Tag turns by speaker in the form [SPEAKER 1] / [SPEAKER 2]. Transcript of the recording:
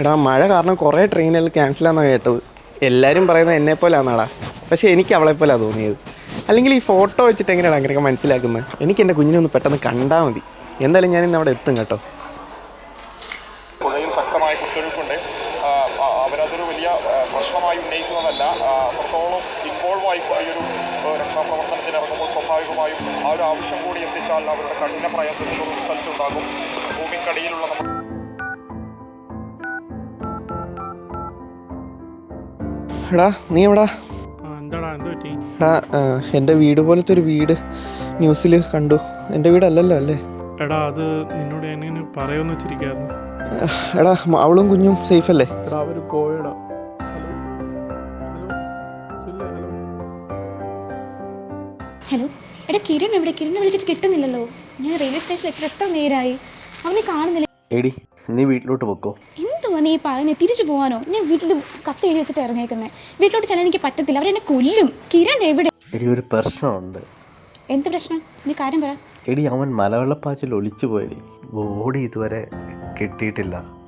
[SPEAKER 1] എടാ മഴ കാരണം കുറേ ട്രെയിനുകൾ ക്യാൻസലാന്നാണ് കേട്ടത്. എല്ലാവരും പറയുന്നത് എന്നെ പോലാന്നാടാ പക്ഷേ എനിക്ക് അവളെ പോലാ തോന്നിയത്. അല്ലെങ്കിൽ ഈ ഫോട്ടോ വെച്ചിട്ട് എങ്ങനെയാണ് അങ്ങനെയൊക്കെ മനസ്സിലാക്കുന്നത് എനിക്ക് എന്റെ കുഞ്ഞിനെ ഒന്ന് പെട്ടെന്ന് കണ്ടാൽ മതി. എന്തായാലും ഞാൻ ഇന്ന് അവിടെ എത്തും കേട്ടോ.
[SPEAKER 2] പുഴയിൽ ശക്തമായ കുത്തൊഴുക്കുണ്ട് അവരതൊരു വലിയ പ്രശ്നമായി ഉന്നയിക്കുന്നതല്ല. അത്രത്തോളം ഇൻവോൾവ് ആയിക്കൊണ്ട് ഈ ഒരു രക്ഷാപ്രവർത്തനത്തിന് ഇറങ്ങുമ്പോൾ സ്വാഭാവികമായും ആ ഒരു ആവശ്യം കൂടി എത്തിച്ചാൽ അവരുടെ കഠിന പ്രയത്നത്തിന് ഒരു റിസൾട്ട് ഉണ്ടാകും. ഭൂമിക്കടിയിലുള്ള
[SPEAKER 1] എടാ നീ എവിടാ?
[SPEAKER 3] എന്താടാ എന്ത് പറ്റി?
[SPEAKER 1] എടാ ആ, എന്റെ വീട് പോലത്തെ ഒരു വീട് ന്യൂസിൽ കണ്ടു. എന്റെ വീടല്ലല്ലോ അല്ലേ?
[SPEAKER 3] എടാ അത് നിന്നോട് എങ്ങനെ പറയുമെന്ന് വെച്ചിരിക്കായിരുന്നു.
[SPEAKER 1] എടാ അവളും കുഞ്ഞും സേഫ് അല്ലേ
[SPEAKER 3] എടാ അവർ പോയടാ. ഹലോ? ഹലോ? സുല്ലേ ഹലോ?
[SPEAKER 4] ഹലോ എടാ കിരൺ എവിടെ? കിരൺ വിളിച്ചിട്ട് കിട്ടുന്നില്ലല്ലോ. ഞാൻ റെയിൽവേ സ്റ്റേഷനിൽ എത്ര എത്ര നേരമായി അവനെ കാണുന്നില്ല
[SPEAKER 5] എടി നീ വീട്ടിലോട്ട് പൊക്കോ.
[SPEAKER 4] എന്തുവാ ഈ പറഞ്ഞ് തിരിച്ചു പോകാനോ ഞാൻ വീട്ടിൽ കത്ത് എഴുതി വെച്ചിട്ട് ഇറങ്ങിയേക്കുന്നത് വീട്ടിലോട്ട് ചെല്ലാൻ എനിക്ക് പറ്റത്തില്ല. അവരെന്നെ കൊല്ലും. കിരൺ എവിടെ?
[SPEAKER 5] എടി ഒരു പ്രശ്നമുണ്ട്.
[SPEAKER 4] എന്ത് പ്രശ്നം? നീ കാര്യം പറ.
[SPEAKER 5] എടി അവൻ മലവെള്ളപ്പാച്ചിൽ ഒളിച്ചു പോയടി. ബോഡി ഇതുവരെ കിട്ടിയിട്ടില്ല.